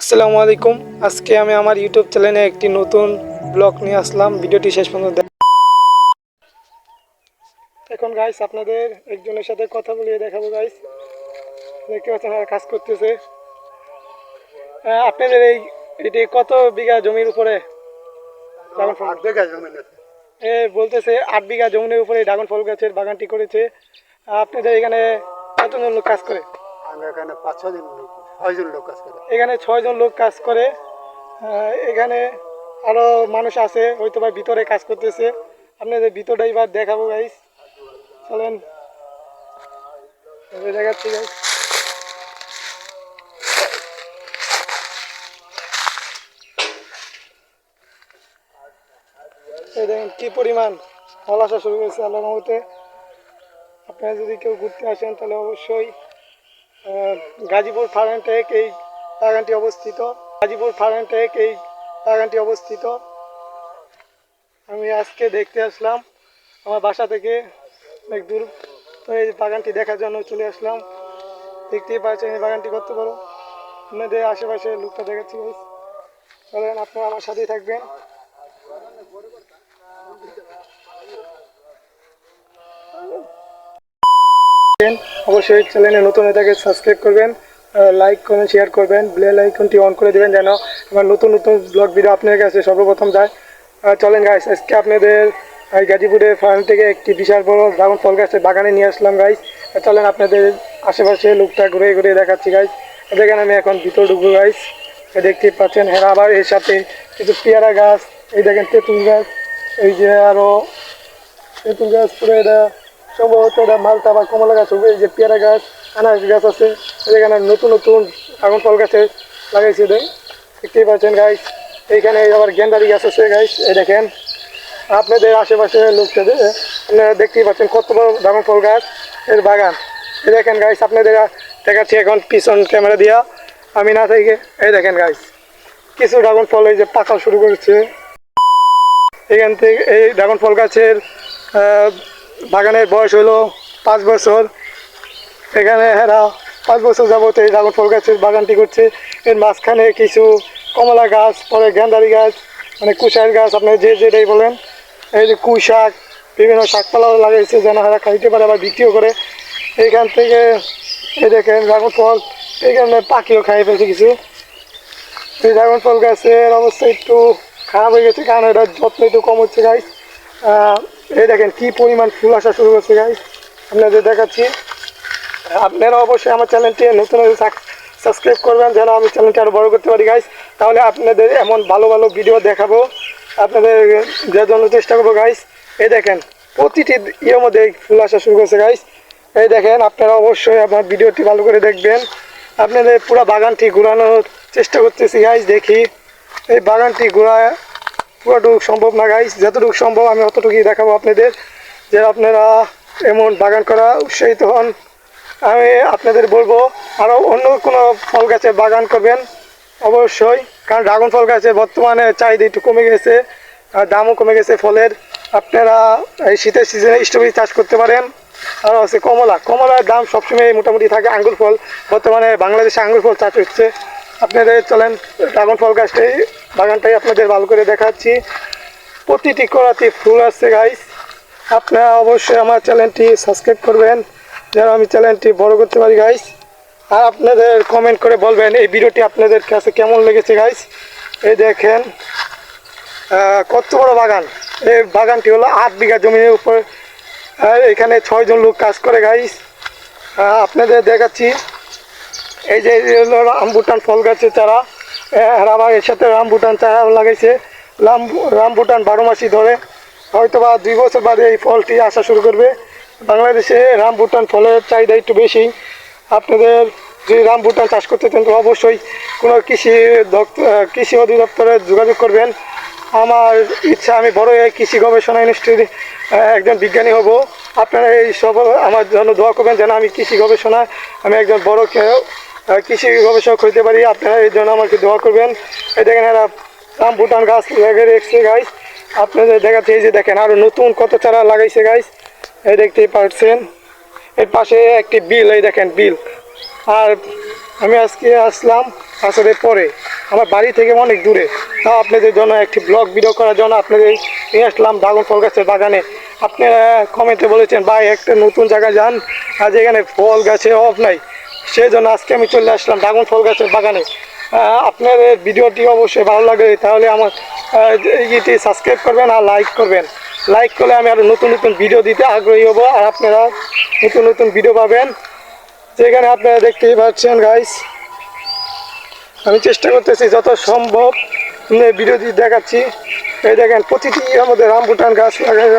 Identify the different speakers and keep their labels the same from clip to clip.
Speaker 1: আসসালামু আলাইকুম। আজকে আমি আমার ইউটিউব চ্যানেলে একটি নতুন ব্লগ নিয়ে আসলাম। ভিডিওটি শেষ পর্যন্ত দেখ- এখন গাইস আপনাদের একজনের সাথে কথা বলিয়ে দেখাবো গাইস দেখতে পাচ্ছেন কাজ করতেছে। আপনাদের এই এটি কত বিঘা জমির উপরে। এ বলতেছে আট বিঘা জমির উপরে ড্রাগন ফল গাছের বাগানটি করেছে। আপনাদের এখানে কতজন লোক কাজ করে?
Speaker 2: আমরা এখানে পাঁচ ছজন লোক। ছয়জন লোক কাজ করে।
Speaker 1: এখানে ছয়জন লোক কাজ করে। এখানে আরও মানুষ আছে, হয়তো বা ভিতরে কাজ করতেছে। আপনাদের ভিতরটা এবার দেখাবো গাইস চলেন। দেখাচ্ছি গাইস দেখেন কি পরিমাণ ফল আসা শুরু করেছে আল্লাহ রহমতে। আপনারা যদি কেউ ঘুরতে আসেন, তাহলে অবশ্যই গাজীপুর ফার্মেন্টেক এই বাগানটি অবস্থিত। গাজীপুর ফার্মেন্টেক এই বাগানটি অবস্থিত। আমি আজকে দেখতে আসলাম, আমার বাসা থেকে অনেক দূর তো এই বাগানটি দেখার জন্য চলে আসলাম। দেখতেই পাচ্ছেন এই বাগানটি করতে পারো আপনাদের আশেপাশে লোকটা দেখাচ্ছি। চলেন, আপনারা আমার সাথেই থাকবেন। অবশ্যই চ্যানেলে নতুন হয়ে থাকে সাবস্ক্রাইব করবেন লাইক করবেন শেয়ার করবেন বেল আইকনটি অন করে দেবেন যেন আমার নতুন নতুন ব্লগ ভিডিও আপনার কাছে সর্বপ্রথম যায়। চলেন গাইস আজকে আপনাদের গাজীপুরের ফার্ম থেকে একটি বিশাল বড় ড্রাগন ফল গাছের বাগানে নিয়ে আসলাম গাইস চলেন আপনাদের আশেপাশে লোকটা ঘুরে ঘুরে দেখাচ্ছি গাইস দেখেন আমি এখন ভিতর ঢুকবো গাইস দেখতে পাচ্ছেন হ্যাঁ আবার এর সাথে কিছু পেয়ারা গাছ, এই দেখেন তেঁতুল গাছ, এই যে আরও তেঁতুল গাছ, পুরো এটা সম্ভবত এটা মালটা বা কমলা গাছ হবে, এই যে পেয়ারা গাছ, আনারস গাছ আছে, এখানে নতুন নতুন আগুন ফল গাছে লাগাইছে দেয় দেখতেই পাচ্ছেন গাইস এইখানে আবার গেন্দারি গাছ আছে গাইস এই দেখেন। আপনাদের আশেপাশে লোকটা আপনারা দেখতেই পাচ্ছেন কত বড় ড্রাগন ফল গাছ, এর বাগান। এই দেখেন গাইস আপনাদের দেখাচ্ছি এখন পিছন ক্যামেরা দিয়া। আমি না থেকে, এই দেখেন গাইস কিছু ড্রাগন ফল এই যে পাকা শুরু করেছে। এখান থেকে এই ড্রাগন ফল গাছের বাগানের বয়স হলো পাঁচ বছর। এখানে এরা পাঁচ বছর যাবত এই ড্রাগন ফল গাছের বাগানটি করছে। এর মাঝখানে কিছু কমলা গাছ, পরে গেন্দারি গাছ মানে কুশার গাছ আপনি যে যেটাই বলেন। এই যে কুই শাক, বিভিন্ন শাকপালাও লাগাইছে, যেন এরা খাইতে পারে আবার বিক্রিও করে। এইখান থেকে এই দেখেন ড্রাগন ফল এইখানে পাখিও খাই ফেলছে কিছু। এই ড্রাগন ফল গাছের অবস্থা একটু খারাপ হয়ে গেছে, কারণ এটা যত্ন একটু কম হচ্ছে গাইস এই দেখেন কি পরিমাণ ফুল আসা শুরু করছে গাইস আপনাদের দেখাচ্ছি। আপনারা অবশ্যই আমার চ্যানেলটি নতুন সাবস্ক্রাইব করবেন, যেন আমি চ্যানেলটি আরও বড় করতে পারি গাইস তাহলে আপনাদের এমন ভালো ভালো ভিডিও দেখাবো। আপনাদের দেওয়ার জন্য চেষ্টা করব গাইস এই দেখেন, প্রতিটি ইয়ের মধ্যে ফুল আসা শুরু করছে গাইস এই দেখেন, আপনারা অবশ্যই আমার ভিডিওটি ভালো করে দেখবেন। আপনাদের পুরো বাগানটি ঘোরানোর চেষ্টা করতেছি গাইস দেখি। এই বাগানটি ঘোরা পুরোটুকু সম্ভব না গাইস যতটুকু সম্ভব, আমি অতটুকুই দেখাবো আপনাদের যে আপনারা এমন বাগান করা উৎসাহিত হন। আমি আপনাদের বলব, আরও অন্য কোনো ফল গাছে বাগান করবেন, অবশ্যই। কারণ ড্রাগন ফল গাছে বর্তমানে চাহিদা একটু কমে গেছে, আর দামও কমে গেছে ফলের। আপনারা এই শীতের সিজনে স্ট্রবেরি চাষ করতে পারেন। আর আছে কমলা। কমলার দাম সবসময় মোটামুটি থাকে আঙ্গুর ফল। বর্তমানে বাংলাদেশে আঙ্গুর ফল চাষ হচ্ছে। আপনাদের চলেন, ড্রাগন ফল গাছটাই বাগানটাই আপনাদের ভালো করে দেখাচ্ছি। প্রতিটি করাতে ফুল আসছে গাইস আপনারা অবশ্যই আমার চ্যানেলটি সাবস্ক্রাইব করবেন, যেন আমি চ্যানেলটি বড় করতে পারি গাইস আর আপনাদের কমেন্ট করে বলবেন, এই ভিডিওটি আপনাদের কাছে কেমন লেগেছে গাইস এই দেখেন কত বড় বাগান। এই বাগানটি হলো আট বিঘা জমির উপর। এখানে ছয়জন লোক কাজ করে গাইস আপনাদের দেখাচ্ছি, এই যে হলো রামবুটান ফল গাছের চারা। আবার এর সাথে রামবুটান চারা লাগাইছে। রাম রামবুটান বারো মাসই ধরে। হয়তো বা দুই বছর বাদে এই ফলটি আসা শুরু করবে। বাংলাদেশে রামবুটান ফলের চাহিদা একটু বেশি। আপনাদের যদি রামবুটান চাষ করতে চান, তো অবশ্যই কোনো কৃষি কৃষি অধিদপ্তরে যোগাযোগ করবেন। আমার ইচ্ছা, আমি বড় এই কৃষি গবেষণা ইনস্টিটিউট একজন বিজ্ঞানী হব। আপনারা এই সব আমার জন্য দোয়া করবেন যেন আমি কৃষি গবেষণায় আমি একজন বড় কৃষি গবেষক হইতে পারি, আপনারা এই জন্য আমাকে দোয়া করবেন। এই দেখেন এরা ভুটান গাছ লাগিয়ে রেখেছে গাইস আপনাদের দেখাচ্ছে, এই যে দেখেন আরও নতুন কত চারা লাগাইছে গাইস এই দেখতেই পাচ্ছেন। এর পাশে একটি বিল, এই দেখেন বিল। আর আমি আজকে আসলাম আসলে পরে। আমার বাড়ি থেকে অনেক দূরে। তাও আপনাদের জন্য একটি ব্লগ ভিডিও করার জন্য আপনাদের নিয়ে আসলাম ড্রাগন ফল গাছের বাগানে। আপনারা কমেন্টে বলেছেন, ভাই, একটা নতুন জায়গায় যান। আর যেখানে ফল গাছে অফ নাই। সেই জন্য আজকে আমি চলে আসলাম ড্রাগন ফল গাছের বাগানে। আপনার ভিডিওটি অবশ্যই ভালো লাগে, তাহলে আমার ইয়েটি সাবস্ক্রাইব করবেন আর লাইক করবেন। লাইক করলে আমি আরও নতুন নতুন ভিডিও দিতে আগ্রহী হব আর আপনারা নতুন নতুন ভিডিও পাবেন। যেখানে আপনারা দেখতেই পাচ্ছেন গাইস আমি চেষ্টা করতেছি যত সম্ভব ভিডিও দিয়ে দেখাচ্ছি। এই দেখেন, প্রতিটি আমাদের রামবুটান গাছ লাগাই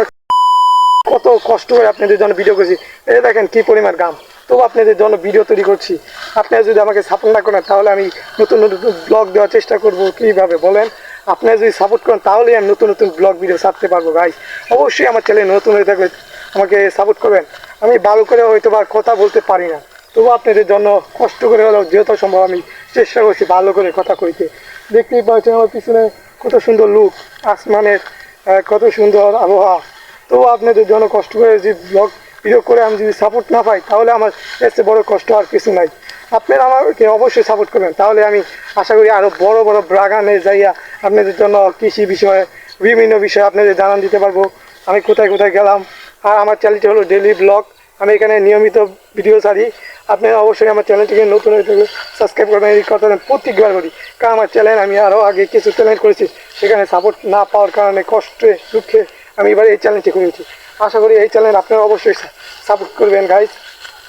Speaker 1: কত কষ্ট করে আপনাদের জন্য ভিডিও করছি। এই দেখেন কি পরিমাণ গাম। তবু আপনাদের জন্য ভিডিও তৈরি করছি। আপনারা যদি আমাকে সাপোর্ট না করেন, তাহলে আমি নতুন নতুন ব্লগ দেওয়ার চেষ্টা করব। কীভাবে বলেন? আপনারা যদি সাপোর্ট করেন, তাহলেই আমি নতুন নতুন ব্লগ ভিডিও ছাড়তে পারব ভাই অবশ্যই আমার চ্যানেল নতুন হয়ে থাকলে আমাকে সাপোর্ট করবেন। আমি ভালো করে হয়তো বা কথা বলতে পারি না। তবু আপনাদের জন্য কষ্ট করে হলেও যেহেতু সম্ভব আমি চেষ্টা করছি ভালো করে কথা কইতে। দেখতেই পাচ্ছেন আমার পিছনে কত সুন্দর লুক আসমানের কত সুন্দর আবহাওয়া। তবু আপনাদের জন্য কষ্ট করে যে ব্লগ ভিডিও করে আমি যদি সাপোর্ট না পাই, তাহলে আমার চেয়ে বড় কষ্ট আর কিছু নাই। আপনারা আমাকে অবশ্যই সাপোর্ট করবেন। তাহলে আমি আশা করি আরও বড় বড় বাগানে যাইয়া আপনাদের জন্য কৃষি বিষয়ে, বিভিন্ন বিষয়ে আপনাদের জানান দিতে পারব। আমি কোথায় কোথায় গেলাম? আর আমার চ্যানেলটি হলো ডেলি ব্লগ আমি এখানে নিয়মিত ভিডিও ছাড়ি। আপনারা অবশ্যই আমার চ্যানেলটিকে নতুন সাবস্ক্রাইব করবেন, এই কথা প্রত্যেকবার করি। কারণ আমার চ্যানেল আমি আরও আগে কিছু চ্যানেল করেছি, সেখানে সাপোর্ট না পাওয়ার কারণে কষ্টে, দুঃখে আমি এবার এই চ্যানেলটি করেছি আশা করি এই চ্যানেল আপনারা অবশ্যই সাপোর্ট করবেন গাইজ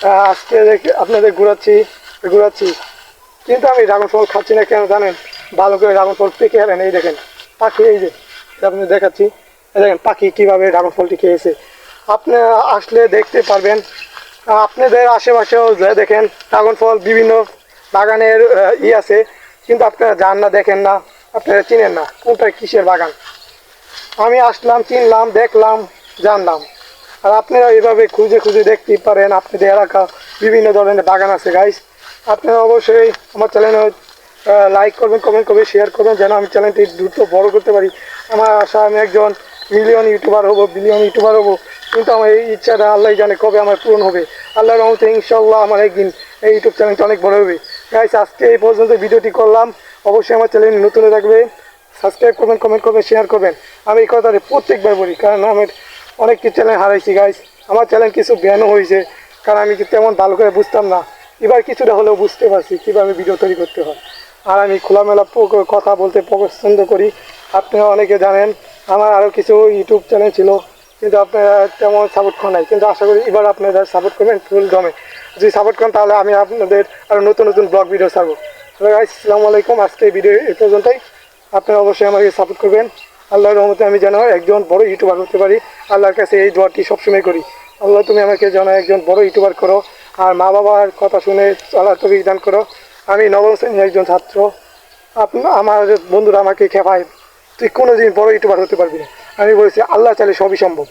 Speaker 1: আজকে দেখে- আপনাদের ঘুরাচ্ছি ঘুরাচ্ছি। কিন্তু আমি ড্রাগন ফল খাচ্ছি না কেন জানেন? ভালো করে ড্রাগন ফল পেকে গেলেন এই দেখেন। পাখি, এই যে আপনি দেখাচ্ছি। দেখেন, পাখি কীভাবে ড্রাগন ফলটি খেয়েছে। আপনি আসলে দেখতে পারবেন, আপনাদের আশেপাশেও দেখেন ড্রাগন ফল বিভিন্ন বাগানের ই আছে। কিন্তু আপনারা যান না, দেখেন না। আপনারা চিনেন না, কোনটা কিসের বাগান। আমি আসলাম, চিনলাম, দেখলাম। জানলাম। আর আপনারা এভাবে খুঁজে খুঁজে দেখতেই পারেন, আপনাদের এলাকা বিভিন্ন ধরনের বাগান আছে গাইস আপনারা অবশ্যই আমার চ্যানেলে লাইক করবেন কমেন্ট করবেন শেয়ার করবেন, যেন আমি চ্যানেলটি দ্রুত বড় করতে পারি। আমার আশা, আমি একজন মিলিয়ন ইউটিউবার হব বিলিয়ন ইউটিউবার হব, কিন্তু আমার এই ইচ্ছাটা আল্লাহ জানে কবে আমার পূরণ হবে। আল্লাহর রহমতে ইনশাল্লাহ আমার একদিন এই ইউটিউব চ্যানেলটা অনেক বড় হবে। গাইস আজকে এই পর্যন্ত ভিডিওটি করলাম। অবশ্যই আমার চ্যানেল নতুন থাকবে। সাবস্ক্রাইব করবেন কমেন্ট করবেন শেয়ার করবেন। আমি এই কথাটা প্রত্যেকবার বলি, কারণ আমার অনেক চ্যানেল হারাইছি গাইস আমার চ্যানেল কিছু ব্যানও হয়েছে, কারণ আমি তেমন ভালো করে বুঝতাম না। এবার কিছুটা হলেও বুঝতে পারছি কীভাবে ভিডিও তৈরি করতে হয়। আর আমি খোলামেলা কথা বলতে পছন্দ করি। আপনারা অনেকে জানেন, আমার আরও কিছু ইউটিউব চ্যানেল ছিল, কিন্তু আপনারা তেমন সাপোর্ট করেন নাই। কিন্তু আশা করি এবার আপনারা সাপোর্ট করবেন ফুল দমে। যদি সাপোর্ট করেন, তাহলে আমি আপনাদের আরও নতুন নতুন ব্লগ ভিডিও ছাড়বো। আসসালামু আলাইকুম। আজকে ভিডিও এই পর্যন্তই। আপনারা অবশ্যই আমাকে সাপোর্ট করবেন। আল্লাহর রহমতে আমি যেন একজন বড় ইউটিউবার হতে পারি। আল্লাহর কাছে এই দোয়াটি সবসময় করি। আল্লাহ, তুমি আমাকে যেন একজন বড় ইউটিউবার করো আর মা বাবার কথা শুনে আল্লাহ তবে দান করো। আমি নবম শ্রেণির একজন ছাত্র। আমার বন্ধুরা আমাকে খেপায়, তুই কোনো দিন বড় ইউটিউবার হতে পারবি না। আমি বলেছি, আল্লাহ চালে সবই সম্ভব।